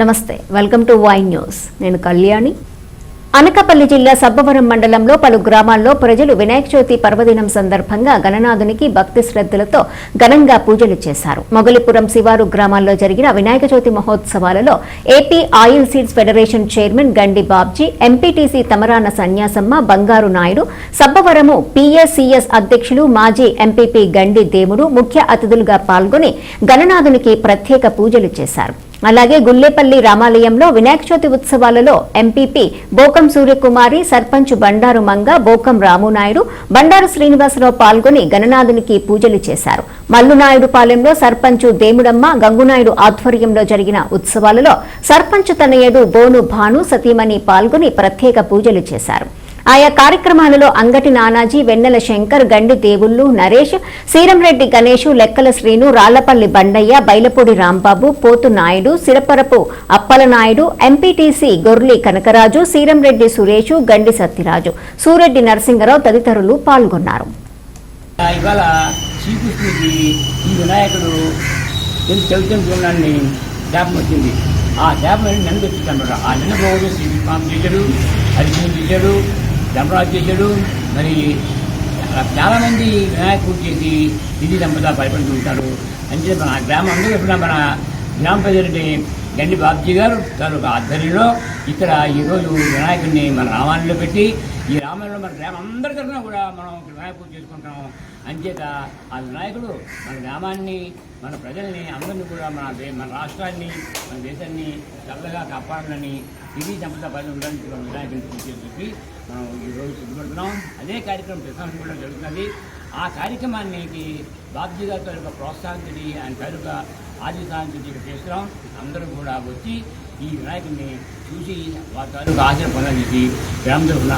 నమస్తే welcome to Y news. నేను కళ్యాణి. అనకాపల్లి జిల్లా సబ్బవరం మండలంలో పలు గ్రామాల్లో ప్రజలు వినాయక చవితి పర్వదినం సందర్భంగా గణనాథునికి భక్తి శ్రద్ధలతో ఘనంగా పూజలు చేశారు. మొగలిపురం శివారు గ్రామాల్లో జరిగిన Vinayaka Chavithi మహోత్సవాలలో AP oil seeds federation chairman Gandi Babji MPTC Tamarana Sanyasamma Bangaru Naidu Sabbavaram PSCS అధ్యక్షులు మాజీ ఎంపీపీ గండి దేవుడు ముఖ్య అతిథులుగా పాల్గొని గణనాథునికి ప్రత్యేక పూజలు చేశారు. అలాగే గుల్లేపల్లి రామాలయంలో వినాయక చవితి ఉత్సవాలలో ఎంపీపీ బోకం సూర్యకుమారి సర్పంచ్ బండారు మంగ బోకం రామునాయుడు బండారు శ్రీనివాసరావు పాల్గొని గణనాథునికి పూజలు చేశారు. మల్లునాయుడు పాలెంలో సర్పంచ్ దేముడమ్మ గంగునాయుడు ఆధ్వర్యంలో జరిగిన ఉత్సవాలలో సర్పంచ్ తనయుడు బోను భాను సతీమణి పాల్గొని ప్రత్యేక పూజలు చేశారు. ఆయా కార్యక్రమాలలో అంగటి నానాజీ వెన్నెల శంకర్ గండి దేవుళ్ళు నరేష్ సీరంరెడ్డి గణేష్ లెక్కల శ్రీను రాళ్ళపల్లి బండయ్య బైలపూడి రాంబాబు పోతు నాయుడు సిరపరపు అప్పలనాయుడు ఎంపీటీసీ గొర్లి కనకరాజు సీరంరెడ్డి సురేష్ గండి సత్యరాజు. సూరెడ్డి నరసింగరావు తదితరులు పాల్గొన్నారు. ఆ ఇవాళ శ్రీకృష్ణుడికి ఈ వినాయకుడు తెలిసి చవితం శాపం వచ్చింది. ఆ శాపం ఆ నిన్న పోవడం శ్రీకృష్ణ చేశాడు అది చేశాడు ధర్మరాజు చేశాడు. మరి చాలామంది వినాయక పూజ చేసి నిధి సంపద పరిపాలన ఉంటారు అంటే మన గ్రామం అందరూ ఎప్పుడైనా మన గ్రామ ప్రజలంటే గండి బాబ్జీ గారు. తాలూకా ఆధ్వర్యంలో ఇక్కడ ఈరోజు వినాయకుడిని మన రామాయణంలో పెట్టి ఈ రామాయణంలో మన గ్రామం తరఫున కూడా మనం వినాయక పూజ చేసుకుంటాం అంచేత ఆ వినాయకుడు మన గ్రామాన్ని మన ప్రజల్ని అందరినీ కూడా మన మన రాష్ట్రాన్ని మన దేశాన్ని చల్లగా కాపాడాలని ఇది సంపద పని ఉండడానికి మనం వినాయకుడిని పూజ చేసి చెప్పి మనం ఈరోజు సిద్ధపడుతున్నాం. అదే కార్యక్రమం ప్రశాంతం కూడా జరుగుతుంది ఆ కార్యక్రమానికి బాబ్జీ గారితో ప్రోత్సాహం ప్రోత్సాహంతో ఆయన తాలూకా ఆదిసాంతి ఇక్కడ చేస్తున్నాం. అందరూ కూడా వచ్చి ఈ వినాయకుడిని చూసి వారి తాలూకా ఆచరణ పొందాలని గ్రామ తరఫున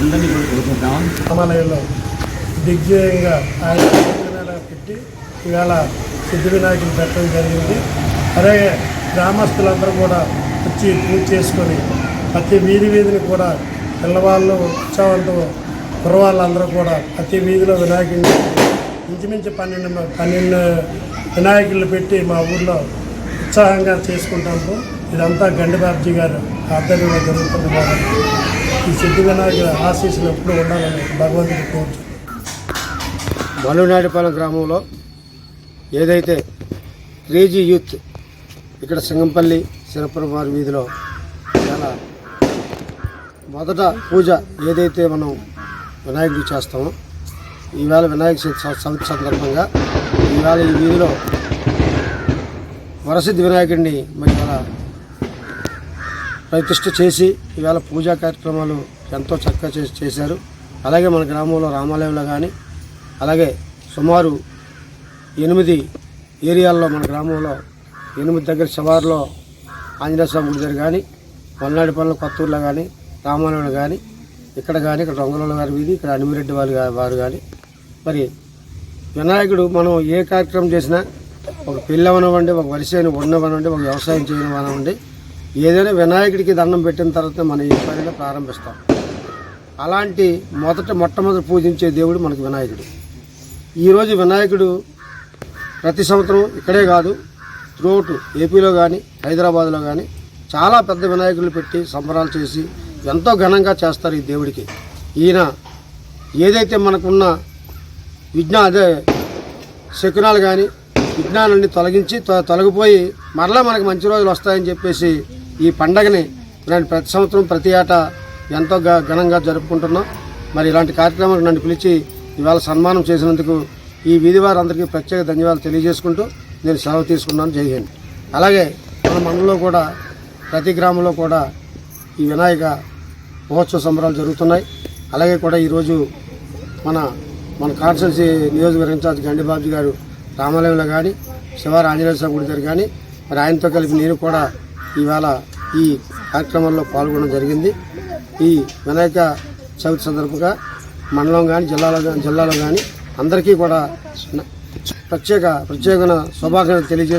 అందరినీ కూడా కోరుకుంటాం రామాలయంలో దిగ్విజయంగా ఆయన పెట్టి ఇవాళ సిద్ధి వినాయకుని పెట్టడం జరిగింది. అలాగే గ్రామస్తులందరూ కూడా వచ్చి పూజ చేసుకొని ప్రతి వీధి వీధిని కూడా పిల్లవాళ్ళు ఉత్సవంతో కుర్రవాళ్ళందరూ కూడా ప్రతి వీధిలో వినాయకుడిని ఇంచుమించు పన్నెండు పన్నెండు వినాయకులు పెట్టి మా ఊర్లో ఉత్సాహంగా చేసుకుంటాము. ఇదంతా గండిబాబ్జీ గారు ఆధ్వర్యంలో జరుగుతుంది కాబట్టి ఈ సిద్ధి వినాయకుల ఆశీస్సులు ఎప్పుడూ ఉండాలని భగవంతుడి కోరుచు మల్లునాయుడుపాలెం గ్రామంలో ఏదైతే క్రేజీ యూత్ ఇక్కడ సింగంపల్లి శిరపురం వారి వీధిలో చాలా మొదట పూజ ఏదైతే మనం వినాయకుడికి చేస్తామో ఈవేళ వినాయక చవితి చవితి సందర్భంగా ఈవేళ ఈ వీధిలో వరసిద్ధి వినాయకుడిని మరి ఇలా ప్రతిష్ఠ చేసి ఈవేళ పూజా కార్యక్రమాలు ఎంతో చక్కగా చేసి చేశారు. అలాగే మన గ్రామంలో రామాలయంలో కానీ అలాగే సుమారు ఎనిమిది ఏరియాల్లో మన గ్రామంలో ఎనిమిది దగ్గర శివారులో ఆంజనేయ స్వామి గుడి దగ్గర కానీ మల్నాడిపల్లి కొత్తూరులో కానీ రామాలయంలో కానీ ఇక్కడ కానీ ఇక్కడ రొంగలలో గారి వీధి ఇక్కడ అనిమిరెడ్డి వారి వారు కానీ మరి వినాయకుడు మనం ఏ కార్యక్రమం చేసినా ఒక పెళ్ళి ఒక వరిసేని ఉండవనండి ఒక వ్యవసాయం చేయడం ఏదైనా వినాయకుడికి దండం పెట్టిన తర్వాత మనం ఈ పనిగా ప్రారంభిస్తాం. అలాంటి మొదట మొట్టమొదటి పూజించే దేవుడు మనకు వినాయకుడు. ఈరోజు వినాయకుడు ప్రతి సంవత్సరం ఇక్కడే కాదు త్రూఅవుట్ ఏపీలో కానీ హైదరాబాద్లో కానీ చాలా పెద్ద వినాయకులు పెట్టి సంబరాలు చేసి ఎంతో ఘనంగా చేస్తారు ఈ దేవుడికి. ఈయన ఏదైతే మనకున్న విజ్ఞా అదే శకునాలు కానీ విజ్ఞానాన్ని తొలగించి తొలగిపోయి మరలా మనకు మంచి రోజులు వస్తాయని చెప్పేసి ఈ పండగని నేను ప్రతి సంవత్సరం ప్రతి ఏటా ఎంతో ఘనంగా జరుపుకుంటున్నాం. మరి ఇలాంటి కార్యక్రమాలకు నన్ను పిలిచి ఇవాళ సన్మానం చేసినందుకు ఈ వీధి వారందరికీ ప్రత్యేక ధన్యవాదాలు తెలియజేసుకుంటూ నేను సెలవు తీసుకున్నాను. జై హింద్. అలాగే మన మండలంలో కూడా ప్రతి గ్రామంలో కూడా ఈ వినాయక మహోత్సవ సంబరాలు జరుగుతున్నాయి. అలాగే కూడా ఈరోజు మన మన కాన్స్టెన్సీ నియోజకవర్గ ఇన్ఛార్జ్ గండిబాబు గారు రామాలయంలో కానీ శివారు ఆంజనేయ స్వామి గుడి దగ్గర కానీ మరి ఆయనతో కలిపి నేను కూడా ఇవాళ ఈ కార్యక్రమంలో పాల్గొనడం జరిగింది. ఈ వినాయక చవితి సందర్భంగా మండలం కానీ జిల్లాలో కానీ జిల్లాలో కానీ అందరికీ కూడా ప్రత్యేక ప్రత్యేకమైన శుభాకాంక్షలు తెలియజేస్తూ